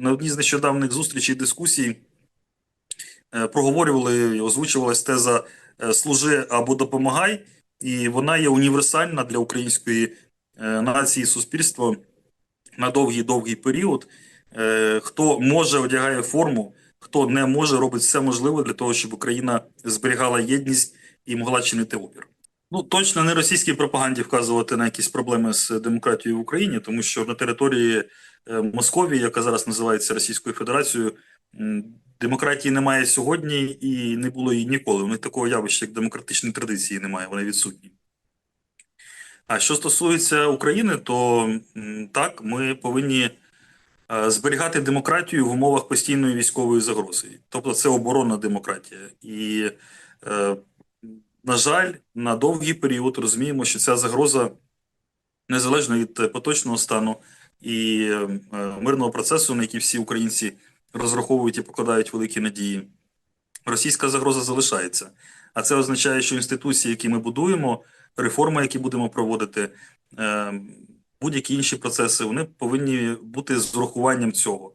на одній з нещодавних зустрічей дискусій е, проговорювали і озвучувалась теза е, служи або допомагай, і вона є універсальна для української е, нації суспільства на довгий-довгий період. Хто може одягає форму, хто не може, робить все можливе для того, щоб Україна зберігала єдність і могла чинити опір. Ну точно не російській пропаганді вказувати на якісь проблеми з демократією в Україні, тому що на території Московії, яка зараз називається Російською Федерацією, демократії немає сьогодні і не було її ніколи. У них такого явища, як демократичної традиції, немає, вони відсутні. А що стосується України, то так, ми повинні е, зберігати демократію в умовах постійної військової загрози. Тобто це оборонна демократія. І, е, на жаль, на довгий період розуміємо, що ця загроза незалежно від е, поточного стану і е, мирного процесу, на який всі українці розраховують і покладають великі надії, російська загроза залишається. А це означає, що інституції, які ми будуємо, реформи, які будемо проводити, е, будь-які інші процеси, вони повинні бути з урахуванням цього.